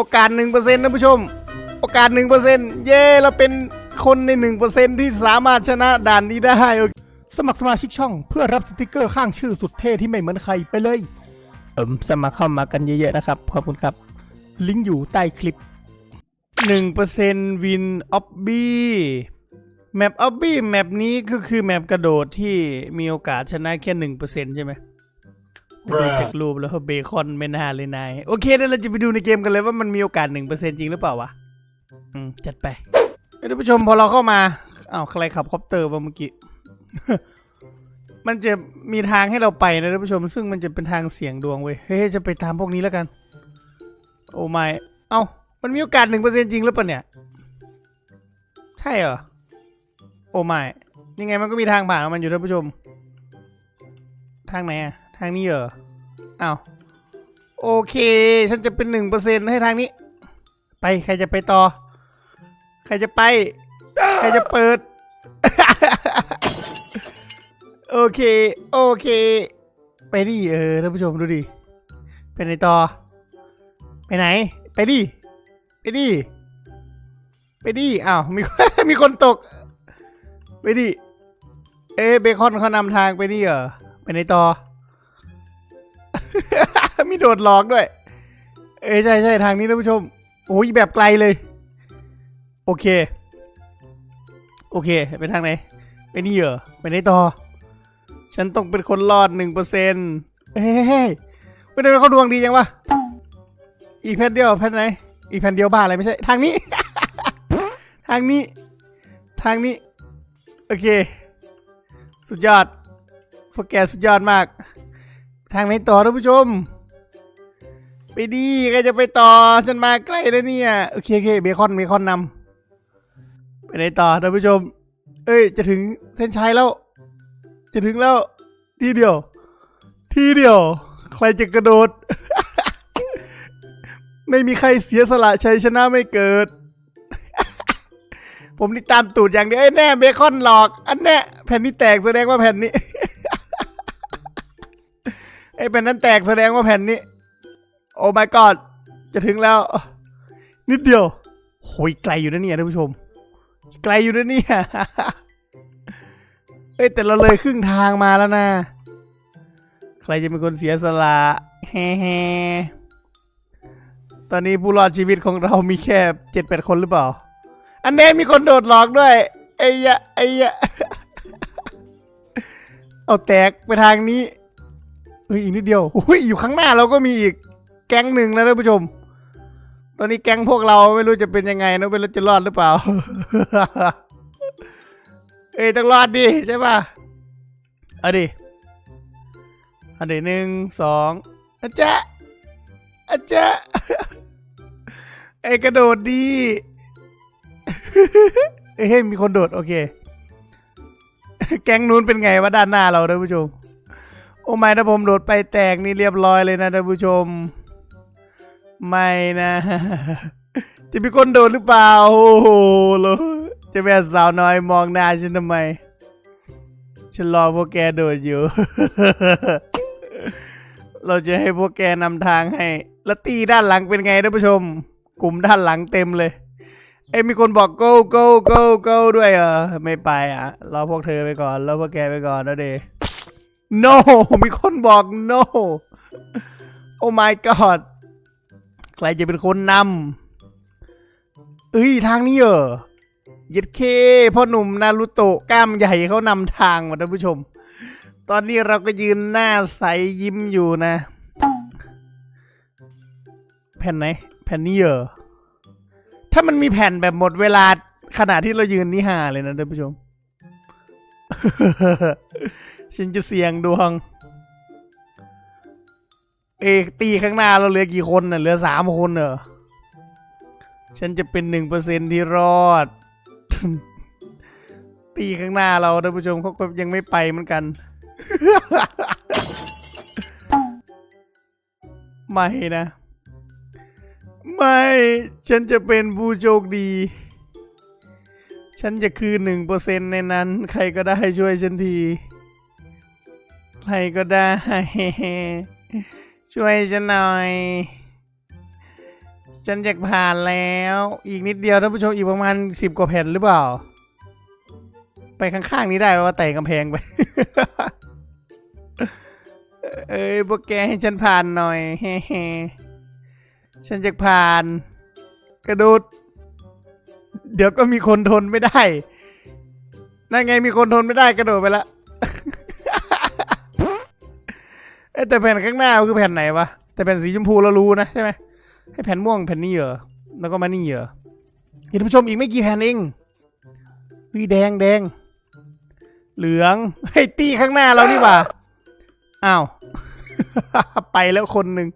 อกาสหนึ่งเปอร์เซ็นต์นะผู้ชม โอกาสหนึ่งเปอร์เซ็นต์เย้เราเป็นคนในหนึ่งเปอร์เซ็นต์ที่สามารถชนะด่านนี้ได้โอเคสมัครสมาชิกช่องเพื่อรับสติกเกอร์ข้างชื่อสุดเท่ที่ไม่เหมือนใครไปเลยเอิมสมัครเข้ามากันเยอะๆนะครับ ขอบคุณครับ ลิงก์อยู่ใต้คลิปหนึ่งเปอร์เซ็นต์วินออฟบี้แมปออฟบี้แมปนี้ก็คือแมปกระโดดที่มีโอกาสชนะแค่หนึ่งเปอร์เซ็นต์ใช่ไหม ดูจากรูปแล้วเบคอนไม่น่าเลยนาย โอเคเดี๋ยวเราจะไปดูในเกมกันเลยว่ามันมีโอกาสหนึ่งเปอร์เซ็นจริงหรือเปล่าวะอืมจัดไปท่านผู้ชมพอเราเข้ามาอ้าวใครขับคอปเตอร์วะเมื่อกี้ มันจะมีทางให้เราไปนะท่านผู้ชม ซึ่งมันจะเป็นทางเสียงดวงเว้ยเฮ้ยจะไปตามพวกนี้แล้วกัน โอ้ไม่เอ้ามันมีโอกาสหนึ่งเปอร์เซ็นจริงหรือเปล่าเนี่ย ใช่เหรอโอ้ไม่ยังไงมันก็มีทางผ่านของมันอยู่ท่านผู้ชม ทางไหนอะ ทางนี้เหรออ้าวโอเค ฉันจะเป็นหนึ่งเปอร์เซ็นต์ให้ทางนี้ ไปใครจะไปต่อ ใครจะไป ใครจะเปิด โอเค โอเค ไปดิเออท่านผู้ชมดูดิไปไหนต่อ ไปไหน ไปดิ ไปดิ ไปดิ อ้าว มีมีคนตก ไปดิ เอ๊ะเบคอนเขานำทางไปนี่เหรอ ไปไหนต่อ มีโดดหลอกด้วย เอ้ยใช่ใช่ทางนี้ท่านผู้ชม โอ้ยแบบไกลเลย โอเค โอเค ไปทางไหน ไปนี่เหรอ ไปไหนต่อ ฉันต้องเป็นคนรอดหนึ่งเปอร์เซ็นต์เฮ้ยไม่ได้เป็นเขาดวงดียังวะ อีกแผ่นเดียวแผ่นไหน อีกแผ่นเดียวบ้าอะไรไม่ใช่ ทางนี้ ทางนี้ ทางนี้ โอเค สุดยอดพวกแกสุดยอดมาก ทางไหนต่อท่านผู้ชม ไปดีใครจะไปต่อฉันมาใกล้แล้วเนี่ย โอเคโอเคเบคอนเบคอนนำไปไหนต่อท่านผู้ชม เอ้ย จะถึงเส้นชัยแล้ว จะถึงแล้ว ทีเดียว ทีเดียว ใครจะกระโดด ไม่มีใครเสียสละชัยชนะไม่เกิด ผมนี่ตามตูดอย่างเดียวไอ้แน่เบคอนหลอก อันแน่แผ่นนี้แตกแสดงว่าแผ่นนี้ ไอ้แผ่นนั้นแตกแสดงว่าแผ่นนี้ โอ้ my god จะถึงแล้ว นิดเดียวโหยไกลอยู่นะเนี่ยท่านผู้ชม ไกลอยู่นะเนี่ยเอ้ยแต่เราเลยครึ่งทางมาแล้วนะ ใครจะเป็นคนเสียสละแฮ่ตอนนี้ผู้รอดชีวิตของเรามีแค่เจ็ดแปดคนหรือเปล่า อันนี้มีคนโดดหลอกด้วย ไอ้ยะไอ้ยะ เอาแตกไปทางนี้ เฮ้ยอีกนิดเดียวอุ้ยอยู่ข้างหน้าเราก็มีอีกแก๊งหนึ่งแล้วท่านผู้ชม ตอนนี้แก๊งพวกเราไม่รู้จะเป็นยังไงนะไม่รู้จะรอดหรือเปล่า เอ้ยต้องรอดดิใช่ป่ะเอาดิเอาดิหนึ่งสองอาจ๊ะอาจ๊ะไอ้กระโดดดีเอ้ยมีคนโดดโอเค แก๊งนู้นเป็นไงวะด้านหน้าเราท่านผู้ชม โอ้ไม่ถ้าผมโดดไปแตกนี่เรียบร้อยเลยนะท่านผู้ชม ไม่นะ จะมีคนโดดหรือเปล่า โอ้โหจะแม่สาวน้อยมองหน้าฉันทำไม ฉันรอพวกแกโดดอยู่ เราจะให้พวกแกนำทางให้ แล้วตีด้านหลังเป็นไงท่านผู้ชม กลุ่มด้านหลังเต็มเลยเอ้มีคนบอก go go go go ด้วยเหรอไม่ไปอะรอพวกเธอไปก่อนรอพวกแกไปก่อนนะเด no มีคนบอก no โอ้ my god ใครจะเป็นคนนำเอ้ย ทางนี้เหรอย็ดเคพ่อหนุ่มนารุโตะกล้ามใหญ่เขานำทางมาท่านผู้ชม ตอนนี้เราก็ยืนหน้าใสยิ้มอยู่นะ แผ่นไหน แผ่นนี้เหรอถ้ามันมีแผ่นแบบหมดเวลาขณะที่เรายืนนี่หาเลยนะท่านผู้ชม ฉันจะเสี่ยงดวง เอกตีข้างหน้าเราเหลือกี่คนน่ะเหลือสามคนเหรอฉันจะเป็นหนึ่งเปอร์เซ็นที่รอด ตีข้างหน้าเราท่านผู้ชมเขาก็ยังไม่ไปเหมือนกัน ไม่นะ ไม่ ฉันจะเป็นผู้โชคดี ฉันจะคือหนึ่งเปอร์เซ็นในนั้น ใครก็ได้ช่วยฉันที รก็ได้ ช่วยฉันหน่อย ฉันอยากผ่านแล้ว อีกนิดเดียวท่านผู้ชมอีกประมาณสิบกว่าแผ่นหรือเปล่า ไปข้างๆนี้ได้ว่าแต่กำแพงไป เอ้ยพวกแกให้ฉันผ่านหน่อยเฮ้ฉันจะผ่าน กระโดดเดี๋ยวก็มีคนทนไม่ได้ นั่นไงมีคนทนไม่ได้กระโดดไปละ แต่แผ่นข้างหน้าคือแผ่นไหนวะแต่แผ่นสีชมพูเรารู้นะใช่ไหมให้แผ่นม่วงแผ่นนี้เหรอแล้วก็มานี่เหรอท่านผู้ชมอีกไม่กี่แผ่นเองวีแดงแดง เหลืองเฮ้ตีข้างหน้าเรานี่ว่าอ้าว ไปแล้วคนหนึ่ง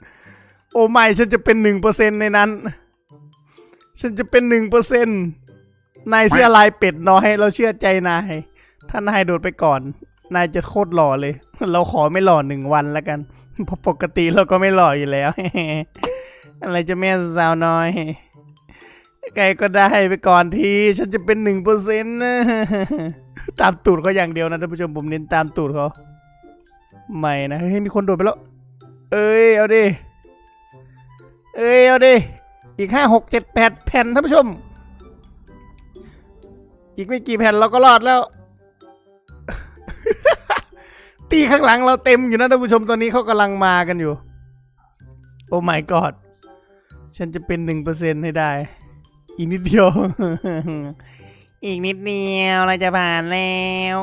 โอ้ไม่ฉันจะเป็นหนึ่งเปอร์เซ็นในนั้น ฉันจะเป็นหนึ่งเปอร์เซ็นนายเสื้อลายเป็ดน้อย เราเชื่อใจนายถ้านายโดดไปก่อน นายจะโคตรหล่อเลย เราขอไม่หล่อหนึ่งวันแล้วกันเพราะปกติเราก็ไม่หล่ออยู่แล้ว อะไรจะแม่สาวน้อยไกลก็ได้ไปก่อนทีฉันจะเป็นหนึ่งเปอร์เซ็นต์ตามตูดเขาอย่างเดียวนะท่านผู้ชมผมเน้นตามตูดเขาไม่นะเฮ้ยมีคนโดดไปแล้ว เอ้ยเอาดิเอ้ยเอาดิอีกห้าหกเจ็ดแปดแผ่นท่านผู้ชม อีกไม่กี่แผ่นเราก็รอดแล้ว ตีข้างหลังเราเต็มอยู่นะท่านผู้ชมตอนนี้เขากำลังมากันอยู่ โอ้ my god ฉันจะเป็นหนึ่งเปอร์เซ็นให้ได้ อีกนิดเดียว อีกนิดเดียวเราจะผ่านแล้ว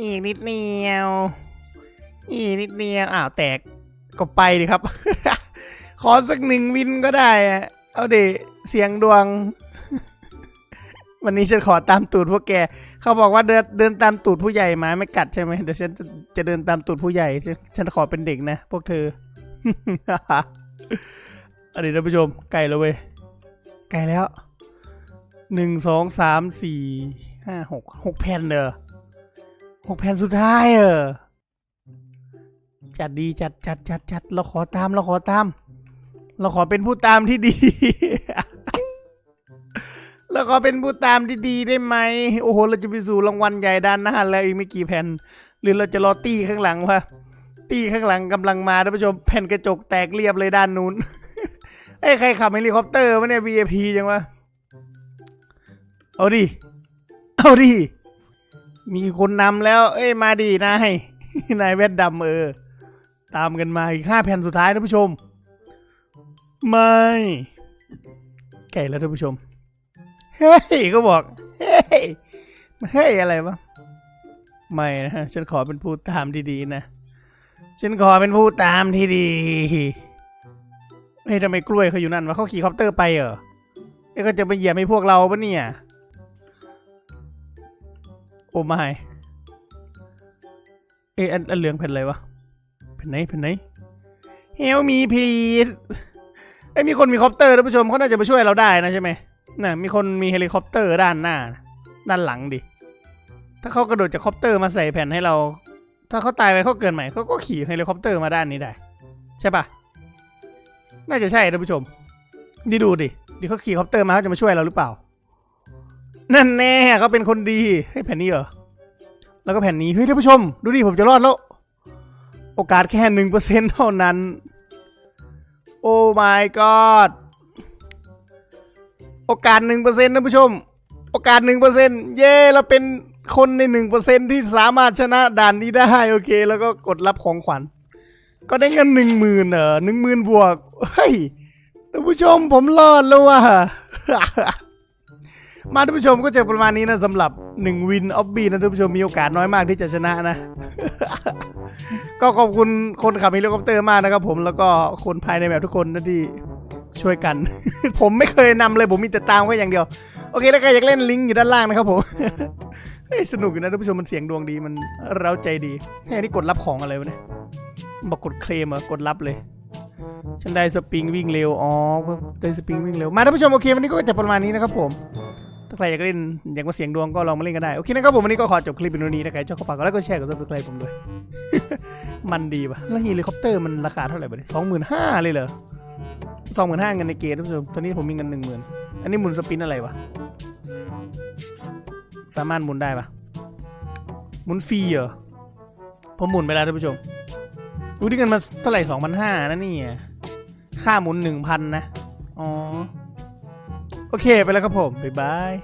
อีกนิดเดียว อีกนิดเดียวอ้าวแตกก็ไปดิครับ ขอสักหนึ่งวินก็ได้อะเอาเดเสียงดวง วันนี้ฉันขอตามตูดพวกแก เขาบอกว่าเดินเดินตามตูดผู้ใหญ่หมาไม่กัดใช่ไหมเดี๋ยวฉันจะเดินตามตูดผู้ใหญ่ฉันขอเป็นเด็กนะพวกเธออันนี้ท่านผู้ชมไกลแล้วเว้ยไกลแล้วหนึ่งสองสามสี่ห้าหกหกแผ่นเนอหกแผ่นสุดท้ายเออจัดดีจัดจัดจัดจัดเราขอตามเราขอตาม เราขอเป็นผู้ตามที่ดี เราขอเป็นผู้ตามที่ดีได้ไหม โอ้โห เราจะไปสู่รางวัลใหญ่ด้านหน้าแล้วอีกไม่กี่แผ่น หรือเราจะรอตี้ข้างหลังวะ ตี้ข้างหลังกำลังมาท่านผู้ชม แผ่นกระจกแตกเรียบเลยด้านนู้นเอ้ใครขับเฮลิคอปเตอร์วะเนี่ย VIP จังวะ เอาดิ เอาดิ มีคนนำแล้ว เอ้ย มาดินาย นายแวดดำเออ ตามกันมาอีกห้าแผ่นสุดท้ายท่านผู้ชม ไม่ ไก่แล้วท่านผู้ชม เฮ้ยก็บอก เฮ้ยเฮ้ยอะไรวะไม่นะฉันขอเป็นผู้ตามที่ดีนะ ฉันขอเป็นผู้ตามที่ดี เฮ้ยทำไมกล้วยเขาอยู่นั่นวะเขาขี่คอปเตอร์ไปเหรอเอ้ยเขาจะไปเหยียบให้พวกเราปะเนี่ย โอ้ไม่เอ้ยอันอันเหลืองแผ่นอะไรวะแผ่นไหนแผ่นไหนเฮลมีพีดไอ้มีคนมีคอปเตอร์ท่านผู้ชมเขาน่าจะมาช่วยเราได้นะใช่ไหม น่ะมีคนมีเฮลิคอปเตอร์ด้านหน้า ด้านหลังดิ ถ้าเขากระโดดจากคอปเตอร์มาใส่แผ่นให้เรา ถ้าเขาตายไปเขาเกินใหม่เขาก็ขี่เฮลิคอปเตอร์มาด้านนี้ได้ ใช่ปะน่าจะใช่ท่านผู้ชมนี่ดูดิดิเขาขี่คอปเตอร์มาเขาจะมาช่วยเราหรือเปล่า นั่นแน่เขาเป็นคนดีเฮ้แผ่นนี้เหรอแล้วก็แผ่นนี้เฮ้ยท่านผู้ชม ดูดิผมจะรอดแล้ว โอกาสแค่หนึ่งเปอร์เซ็นเท่านั้น โอ้ my god โอกาสหนึ่งเปอร์เซ็นต์ท่านผู้ชม โอกาสหนึ่งเปอร์เซ็นต์เย้เราเป็นคนในหนึ่งเปอร์เซ็นต์ที่สามารถชนะด่านนี้ได้โอเค แล้วก็กดรับของขวัญ ก็ได้เงินหนึ่งหมื่นเออหนึ่งหมื่นบวกเฮ้ยท่านผู้ชมผมรอดแล้วว่ะมาท่านผู้ชมก็จะประมาณนี้นะสำหรับ1วินออฟบีนะท่านผู้ชมมีโอกาสน้อยมากที่จะชนะนะ ก็ขอบคุณคนขับเฮลิคอปเตอร์มากนะครับผมแล้วก็คนภายในแบบทุกคนนะที่ ช่วยกัน ผมไม่เคยนำเลยผมมีแต่ตามก็อย่างเดียว โอเคแล้วใครอยากเล่นลิงก์อยู่ด้านล่างนะครับผมเฮ้ยสนุกอยู่นะท่านผู้ชมมันเสียงดวงดีมันเร้าใจดีแค่นี้กดรับของอะไรวะเนี่ยบอกกดเคลมเหรอกดรับเลยฉันได้สปริงวิ่งเร็ว อ๋อ ได้สปริงวิ่งเร็ว มาท่านผู้ชมโอเควันนี้ก็จะประมาณนี้นะครับผม ถ้าใครอยากเล่นอยากมาเสียงดวงก็ลองมาเล่นกันได้ โอเคนะครับผมวันนี้ก็ขอจบคลิปเป็นวันนี้ถ้าใครชอบก็ฝากกดไลค์กดแชร์กดซับสไครต์ผมด้วย มันดีป่ะ แล้วเฮลิคอปเตอร์มันราคาเท่าไหร่บ้างสองหมื่นห้าเลยเหรอ สองหมื่นห้าเงินในเกมท่านผู้ชมตอนนี้ผมมีเงินหนึ่งหมื่นอันนี้หมุนสปินอะไรวะ สามารถหมุนได้ปะหมุนฟรีเหรอ ผมหมุนไปแล้วท่านผู้ชมดูที่เงินมาเท่าไหร่สองพันห้านะนี่ค่าหมุนหนึ่งพันนะ อ๋อ โอเคไปแล้วครับผม บ๊ายบาย